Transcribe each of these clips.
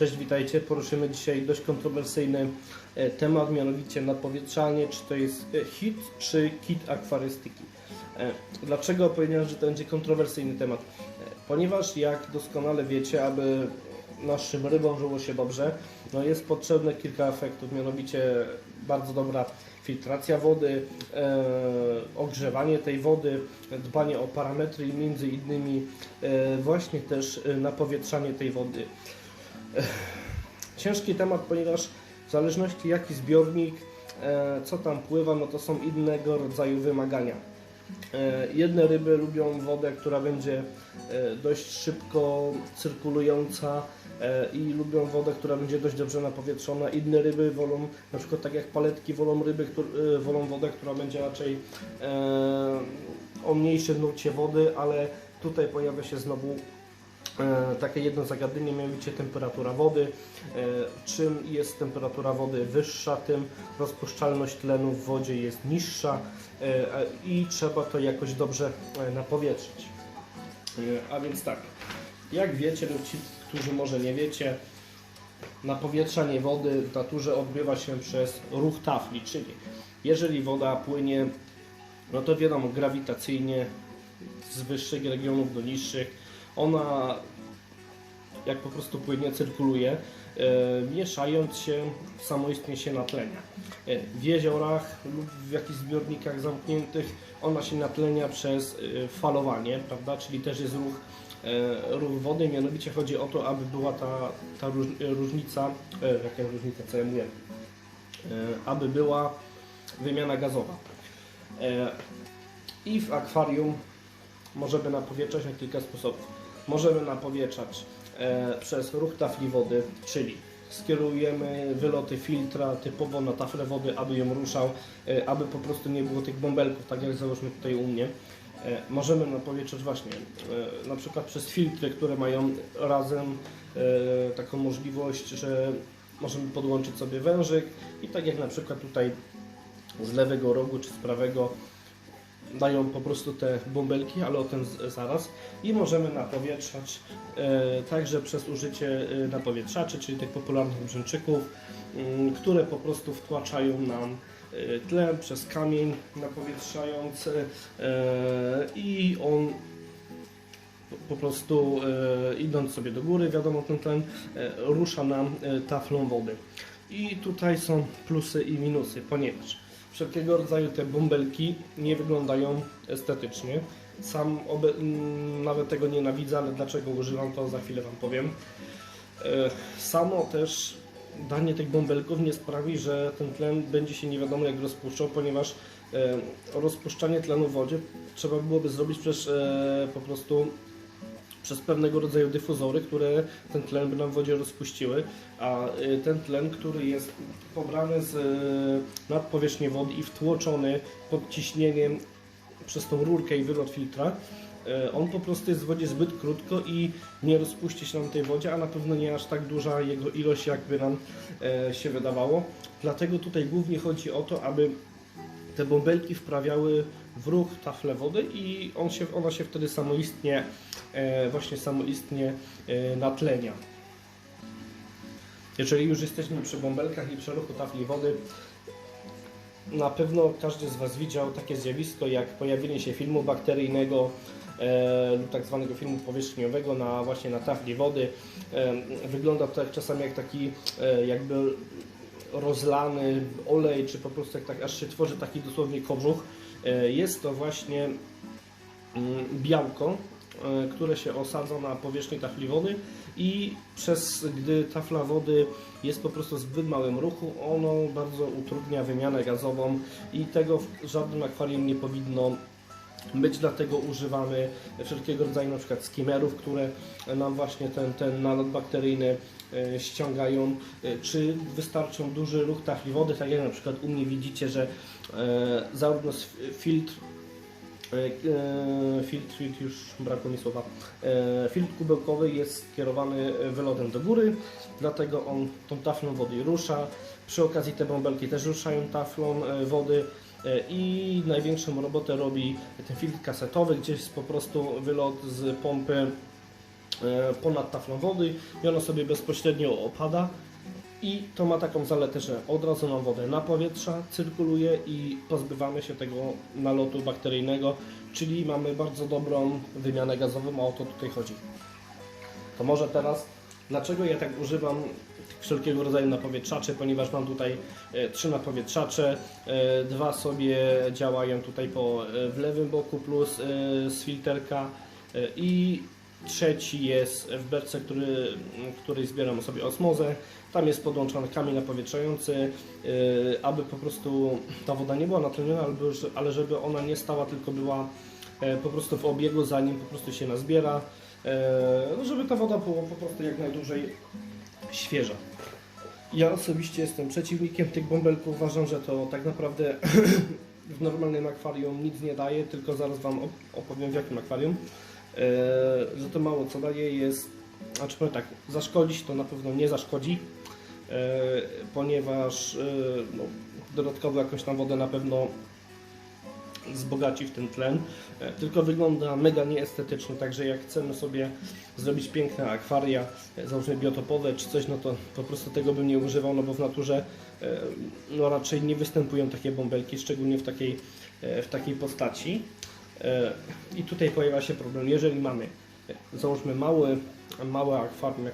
Cześć, witajcie. Poruszymy dzisiaj dość kontrowersyjny e, temat, mianowicie napowietrzanie, czy to jest e, hit, czy kit akwarystyki. E, Dlaczego powiedziałem, że to będzie kontrowersyjny temat? Ponieważ jak doskonale wiecie, aby naszym rybom żyło się dobrze, no jest potrzebne kilka efektów, mianowicie bardzo dobra filtracja wody, e, ogrzewanie tej wody, dbanie o parametry i między innymi e, właśnie też napowietrzanie tej wody. Ciężki temat, ponieważ w zależności jaki zbiornik, e, co tam pływa, no to są innego rodzaju wymagania. E, Jedne ryby lubią wodę, która będzie e, dość szybko cyrkulująca i lubią wodę, która będzie dość dobrze napowietrzona. Inne ryby wolą, na przykład tak jak paletki, wolą ryby, wolą wodę, która będzie raczej o mniejszym nucie wody, ale tutaj pojawia się znowu takie jedno zagadnienie, mianowicie temperatura wody. E, Czym jest temperatura wody wyższa, tym rozpuszczalność tlenu w wodzie jest niższa e, i trzeba to jakoś dobrze e, napowietrzyć. E, A więc tak, jak wiecie lub ci, którzy może nie wiecie, napowietrzanie wody w naturze odbywa się przez ruch tafli, czyli jeżeli woda płynie, no to wiadomo, grawitacyjnie z wyższych regionów do niższych, ona jak po prostu płynie, cyrkuluje, e, mieszając się, samoistnie się natlenia. E, w jeziorach lub w jakichś zbiornikach zamkniętych ona się natlenia przez e, falowanie, prawda, czyli też jest ruch, ruch wody, mianowicie chodzi o to, aby była ta, ta róż, różnica, jaka różnica, co ja mówię, aby była wymiana gazowa. I w akwarium możemy napowietrzać na kilka sposobów. Możemy napowietrzać przez ruch tafli wody, czyli skierujemy wyloty filtra typowo na taflę wody, aby ją ruszał, e, aby po prostu nie było tych bąbelków, tak jak załóżmy tutaj u mnie. E, możemy napowietrzać właśnie e, na przykład przez filtry, które mają razem e, taką możliwość, że możemy podłączyć sobie wężyk i tak jak na przykład tutaj z lewego rogu czy z prawego dają po prostu te bąbelki, ale o tym zaraz. I możemy napowietrzać e, także przez użycie e, napowietrzaczy, czyli tych popularnych brzęczyków, mm, które po prostu wtłaczają nam e, tlen przez kamień napowietrzając e, i on po prostu e, idąc sobie do góry, wiadomo ten tlen e, rusza nam e, taflą wody. I tutaj są plusy i minusy, ponieważ wszelkiego rodzaju te bąbelki nie wyglądają estetycznie. Sam mm, nawet tego nienawidzę, ale dlaczego używam to za chwilę Wam powiem. E, Samo też danie tych bąbelków nie sprawi, że ten tlen będzie się nie wiadomo jak rozpuszczał, ponieważ e, rozpuszczanie tlenu w wodzie trzeba byłoby zrobić przez e, po prostu przez pewnego rodzaju dyfuzory, które ten tlen by nam w wodzie rozpuściły, a y, ten tlen, który jest pobrany z y, nad powierzchnię wody i wtłoczony pod ciśnieniem przez tą rurkę i wylot filtra, y, on po prostu jest w wodzie zbyt krótko i nie rozpuści się nam tej wodzie, a na pewno nie aż tak duża jego ilość, jakby nam się wydawało. Dlatego tutaj głównie chodzi o to, aby te bąbelki wprawiały w ruch taflę wody i on się, ona się wtedy samoistnie, e, właśnie samoistnie e, natlenia. Jeżeli już jesteśmy przy bąbelkach i przy ruchu tafli wody, na pewno każdy z Was widział takie zjawisko jak pojawienie się filmu bakteryjnego e, lub tak zwanego filmu powierzchniowego na właśnie na tafli wody. E, wygląda to jak czasami jak taki e, jakby rozlany olej, czy po prostu jak tak aż się tworzy taki dosłownie kożuch. E, Jest to właśnie mm, białko, e, które się osadza na powierzchni tafli wody i przez gdy tafla wody jest po prostu w zbyt małym ruchu, ono bardzo utrudnia wymianę gazową i tego w żadnym akwarium nie powinno być, dlatego używamy wszelkiego rodzaju na przykład skimmerów, które nam właśnie ten, ten nalot bakteryjny e, ściągają, e, czy wystarczą duży ruch tafli wody, tak jak na przykład u mnie widzicie, że e, zarówno filtr filtr, już brakło mi słowa, filtr kubełkowy jest skierowany wylotem do góry, dlatego on tą taflą wody rusza. Przy okazji te bąbelki też ruszają taflą wody i największą robotę robi ten filtr kasetowy, gdzie jest po prostu wylot z pompy e, ponad taflą wody i ono sobie bezpośrednio opada. I to ma taką zaletę, że od razu nam wodę na powietrza cyrkuluje i pozbywamy się tego nalotu bakteryjnego, czyli mamy bardzo dobrą wymianę gazową, a o to tutaj chodzi. To może teraz, dlaczego ja tak używam wszelkiego rodzaju napowietrzaczy, ponieważ mam tutaj e, trzy napowietrzacze, e, dwa sobie działają tutaj po, e, w lewym boku plus z filterka. I trzeci jest w berce, który, który zbieram sobie osmozę. Tam jest podłączony kamień napowietrzający, aby po prostu ta woda nie była natleniona, ale żeby ona nie stała, tylko była po prostu w obiegu, zanim po prostu się nazbiera, no żeby ta woda była po prostu jak najdłużej świeża. Ja osobiście jestem przeciwnikiem tych bąbelków. Uważam, że to tak naprawdę w normalnym akwarium nic nie daje, tylko zaraz Wam op- opowiem w jakim akwarium. E, że to mało co daje jest, znaczy powiem tak, zaszkodzić to na pewno nie zaszkodzi, e, ponieważ e, no, dodatkowo jakąś tam wodę na pewno wzbogaci w ten tlen, e, tylko wygląda mega nieestetycznie, także jak chcemy sobie zrobić piękne akwaria, e, załóżmy biotopowe czy coś, no to po prostu tego bym nie używał, no bo w naturze e, no raczej nie występują takie bąbelki, szczególnie w takiej, w takiej postaci. I tutaj pojawia się problem, jeżeli mamy, załóżmy mały, małe akwarium,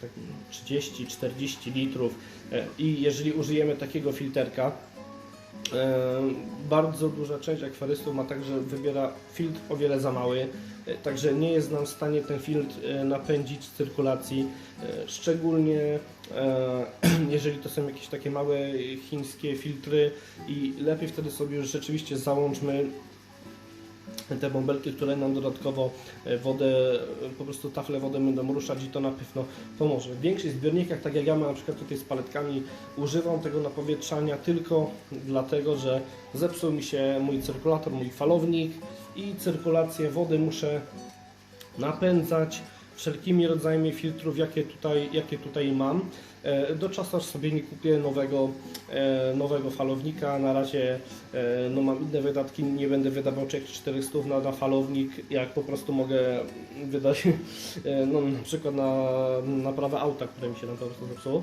tak 30-40 litrów e, i jeżeli użyjemy takiego filterka, Bardzo duża część akwarystów ma tak, że wybiera filtr o wiele za mały, e, także nie jest nam w stanie ten filtr e, napędzić cyrkulacji, e, szczególnie e, jeżeli to są jakieś takie małe chińskie filtry i lepiej wtedy sobie już rzeczywiście załączmy te bąbelki, które nam dodatkowo e, wodę, e, po prostu tafle wody będą ruszać i to na pewno pomoże. W większych zbiornikach, tak jak ja mam na przykład tutaj z paletkami, używam tego napowietrzania tylko dlatego, że zepsuł mi się mój cyrkulator, mój falownik i cyrkulację wody muszę napędzać wszelkimi rodzajami filtrów, jakie tutaj, jakie tutaj mam. E, Do czasu aż sobie nie kupię nowego, e, nowego falownika. Na razie e, no mam inne wydatki, nie będę wydawał 400 na, na falownik, jak po prostu mogę wydać no, na przykład na naprawę auta, które mi się tam po zepsuło.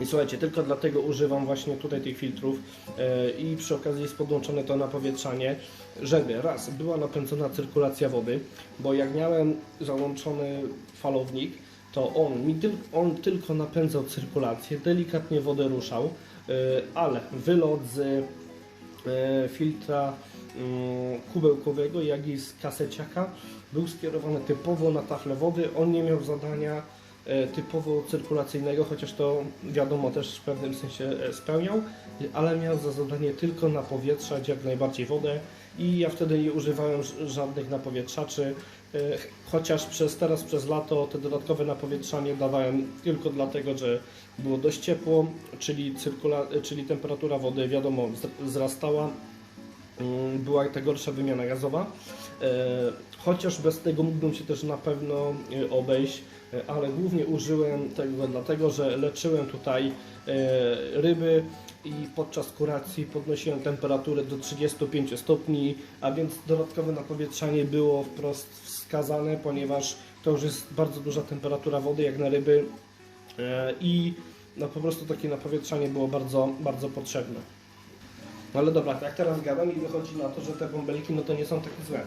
I słuchajcie, tylko dlatego używam właśnie tutaj tych filtrów e, i przy okazji jest podłączone to napowietrzanie, żeby raz była napędzona cyrkulacja wody, bo jak miałem załączony falownik, to on mi tyl, on tylko napędzał cyrkulację, delikatnie wodę ruszał, e, ale wylot z e, filtra mm, kubełkowego, jak i z kaseciaka był skierowany typowo na taflę wody. On nie miał zadania typowo cyrkulacyjnego, chociaż to wiadomo też w pewnym sensie e, spełniał, ale miał za zadanie tylko napowietrzać jak najbardziej wodę i ja wtedy nie używałem żadnych napowietrzaczy, e, chociaż przez teraz przez lato te dodatkowe napowietrzanie dawałem tylko dlatego, że było dość ciepło, czyli, cyrkula, czyli temperatura wody wiadomo wzr- wzrastała, Mm, była ta gorsza wymiana gazowa. Chociaż bez tego mógłbym się też na pewno e, obejść, e, ale głównie użyłem tego dlatego, że leczyłem tutaj e, ryby i podczas kuracji podnosiłem temperaturę do 35 stopni, a więc dodatkowe napowietrzanie było wprost wskazane, ponieważ to już jest bardzo duża temperatura wody jak na ryby i no po prostu takie napowietrzanie było bardzo, bardzo potrzebne. No ale dobra, jak teraz gadam i wychodzi na to, że te bąbelki no to nie są takie złe.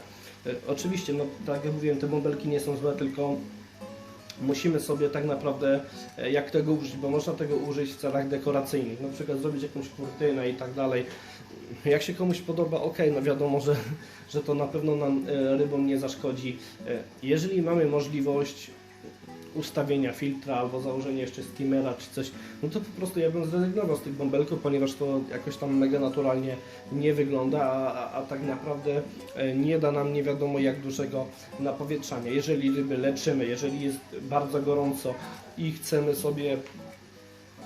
E, Oczywiście, no tak jak mówiłem, te bąbelki nie są złe, tylko musimy sobie tak naprawdę e, jak tego użyć, bo można tego użyć w celach dekoracyjnych, na przykład zrobić jakąś kurtynę i tak dalej. Jak się komuś podoba, ok, no wiadomo, że, że to na pewno nam e, rybom nie zaszkodzi. Jeżeli mamy możliwość ustawienia filtra albo założenia jeszcze steamera czy coś, no to po prostu ja bym zrezygnował z tych bąbelków, ponieważ to jakoś tam mega naturalnie nie wygląda, a, a, a tak naprawdę e, nie da nam nie wiadomo jak dużego napowietrzania. Jeżeli ryby leczymy, jeżeli jest bardzo gorąco i chcemy sobie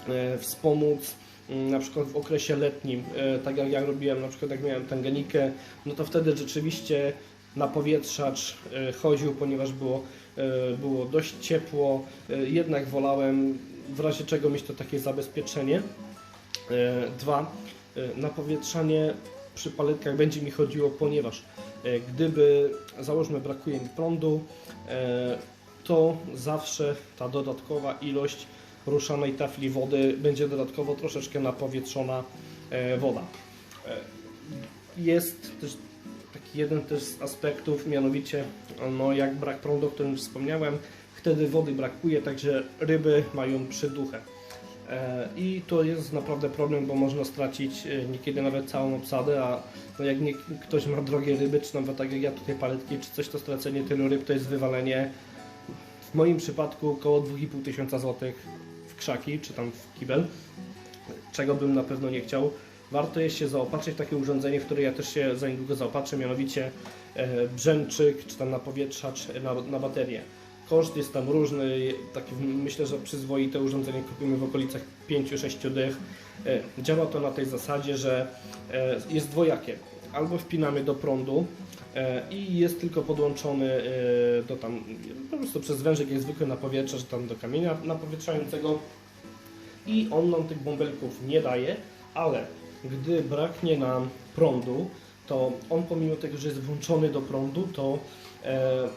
e, wspomóc mm, na przykład w okresie letnim, e, tak jak ja robiłem, na przykład jak miałem tanganikę, no to wtedy rzeczywiście napowietrzacz chodził, ponieważ było, było dość ciepło, e, jednak wolałem w razie czego mieć to takie zabezpieczenie. E, Dwa, e, napowietrzanie przy paletkach będzie mi chodziło, ponieważ E, Gdyby, załóżmy, brakuje mi prądu, e, to zawsze ta dodatkowa ilość ruszanej tafli wody będzie dodatkowo troszeczkę napowietrzona e, woda. E, Jest też jeden też z aspektów, mianowicie no, jak brak prądu, o którym wspomniałem, wtedy wody brakuje, także ryby mają przyduchę. E, I to jest naprawdę problem, bo można stracić e, niekiedy nawet całą obsadę, a no jak nie, ktoś ma drogie ryby, czy nawet tak jak ja tutaj paletki, czy coś, to stracenie tylu ryb to jest wywalenie w moim przypadku około 2,5 tysiąca złotych w krzaki, czy tam w kibel, czego bym na pewno nie chciał. Warto jest się zaopatrzyć w takie urządzenie, w które ja też się za niedługo zaopatrzę, mianowicie e, brzęczyk, czy tam napowietrzacz na, na baterię. Koszt jest tam różny, taki, myślę, że przyzwoite urządzenie kupimy w okolicach 5-6 dych. E, Działa to na tej zasadzie, że e, jest dwojakie. Albo wpinamy do prądu i jest tylko podłączony do tam, po prostu przez wężyk jak zwykły napowietrzacz, tam do kamienia napowietrzającego i on nam tych bąbelków nie daje, ale gdy braknie nam prądu, to on pomimo tego, że jest włączony do prądu, to e,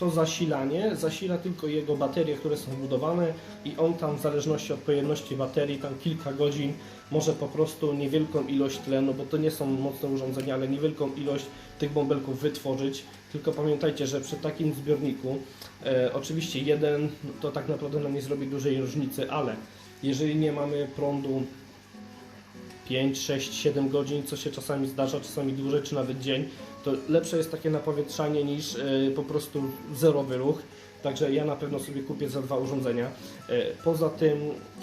to zasilanie zasila tylko jego baterie, które są wbudowane i on tam w zależności od pojemności baterii, tam kilka godzin może po prostu niewielką ilość tlenu, bo to nie są mocne urządzenia, ale niewielką ilość tych bąbelków wytworzyć. Tylko pamiętajcie, że przy takim zbiorniku e, oczywiście jeden to tak naprawdę nam nie zrobi dużej różnicy, ale jeżeli nie mamy prądu 5, 6, 7 godzin, co się czasami zdarza, czasami dłużej, czy nawet dzień, to lepsze jest takie napowietrzanie niż e, po prostu zerowy ruch. Także ja na pewno sobie kupię za dwa urządzenia. E, Poza tym,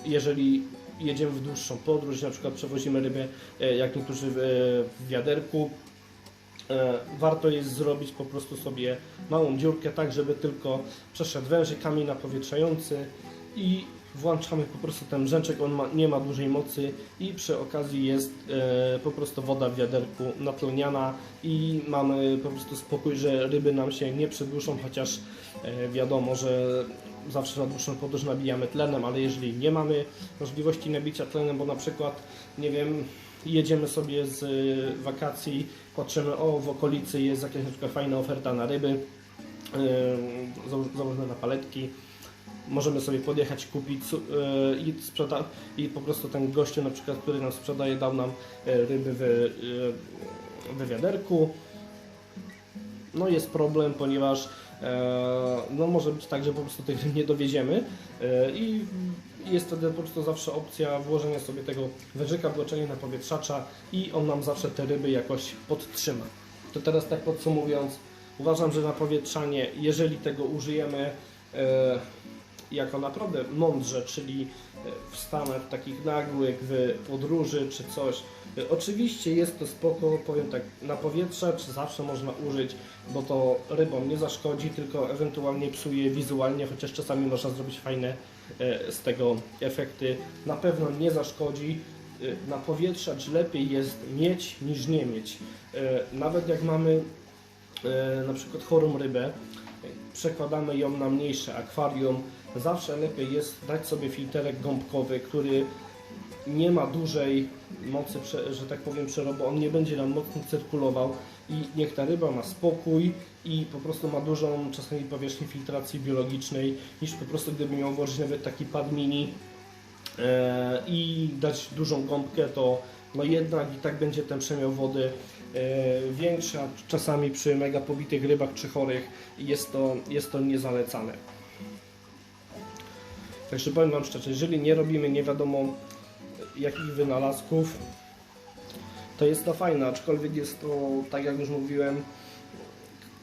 jeżeli jedziemy w dłuższą podróż, na przykład przewozimy ryby, e, jak niektórzy w, wiaderku, warto jest zrobić po prostu sobie małą dziurkę, tak żeby tylko przeszedł wężyk, kamień napowietrzający i włączamy po prostu ten brzęczek, on ma, nie ma dużej mocy i przy okazji jest e, po prostu woda w wiaderku natleniana i mamy po prostu spokój, że ryby nam się nie przedłuszą, chociaż e, wiadomo, że zawsze na dłuższą podróż nabijamy tlenem, ale jeżeli nie mamy możliwości nabicia tlenem, bo na przykład, nie wiem, jedziemy sobie z y, wakacji, patrzymy, o w okolicy jest jakaś na fajna oferta na ryby, zało- założone na paletki, możemy sobie podjechać, kupić yy, i, sprzeda- i po prostu ten gościu na przykład, który nam sprzedaje, dał nam yy, ryby w, yy, w wiaderku. No jest problem, ponieważ e, no może być tak, że po prostu tych ryb nie dowieziemy e, i jest wtedy po prostu zawsze opcja włożenia sobie tego wężyka, włoczenia na powietrzacza i on nam zawsze te ryby jakoś podtrzyma. To teraz tak podsumowując, uważam, że napowietrzanie, jeżeli tego użyjemy e, jako naprawdę mądrze, czyli e, w stanach takich nagłych, w podróży czy coś, e, oczywiście jest to spoko, powiem tak, napowietrzacz zawsze można użyć, bo to rybom nie zaszkodzi, tylko ewentualnie psuje wizualnie, chociaż czasami można zrobić fajne e, z tego efekty. Na pewno nie zaszkodzi. E, Napowietrzacz lepiej jest mieć niż nie mieć. Nawet jak mamy na przykład chorą rybę, przekładamy ją na mniejsze akwarium, zawsze lepiej jest dać sobie filterek gąbkowy, który nie ma dużej mocy, że tak powiem, przerobu, on nie będzie nam mocno cyrkulował i niech ta ryba ma spokój i po prostu ma dużą czasami powierzchnię filtracji biologicznej, niż po prostu gdyby miał włożyć nawet taki pad mini e, i dać dużą gąbkę, to no jednak i tak będzie ten przemiał wody e, większy, a czasami przy mega pobitych rybach czy chorych jest to, jest to niezalecane. Także powiem Wam szczerze, jeżeli nie robimy nie wiadomo jakich wynalazków, to jest to fajne, aczkolwiek jest to, tak jak już mówiłem,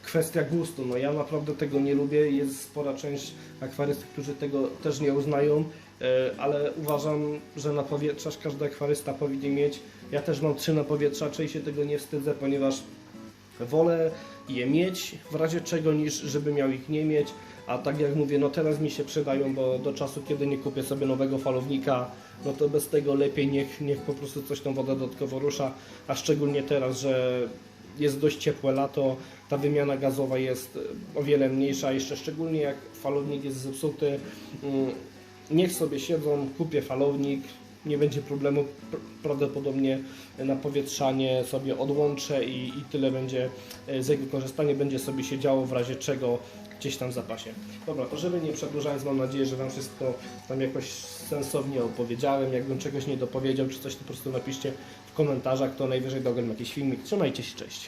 kwestia gustu. No ja naprawdę tego nie lubię, jest spora część akwarystów, którzy tego też nie uznają, e, ale uważam, że napowietrzacz każdy akwarysta powinien mieć. Ja też mam trzy napowietrzacze i się tego nie wstydzę, ponieważ wolę je mieć w razie czego niż żeby miał ich nie mieć. A tak jak mówię, no teraz mi się przydają, bo do czasu, kiedy nie kupię sobie nowego falownika, no to bez tego lepiej niech, niech po prostu coś tą wodę dodatkowo rusza, a szczególnie teraz, że jest dość ciepłe lato, ta wymiana gazowa jest e, o wiele mniejsza, jeszcze szczególnie jak falownik jest zepsuty. Mm, Niech sobie siedzą, kupię falownik, nie będzie problemu. Pr- Prawdopodobnie na powietrzanie sobie odłączę i, i tyle będzie e, z jego korzystania, będzie sobie się działo w razie czego gdzieś tam w zapasie. Dobra, to żeby nie przedłużając, mam nadzieję, że Wam wszystko tam jakoś sensownie opowiedziałem. Jakbym czegoś nie dopowiedział, czy coś, to po prostu napiszcie w komentarzach, to najwyżej dogam jakiś filmik. Trzymajcie się, cześć.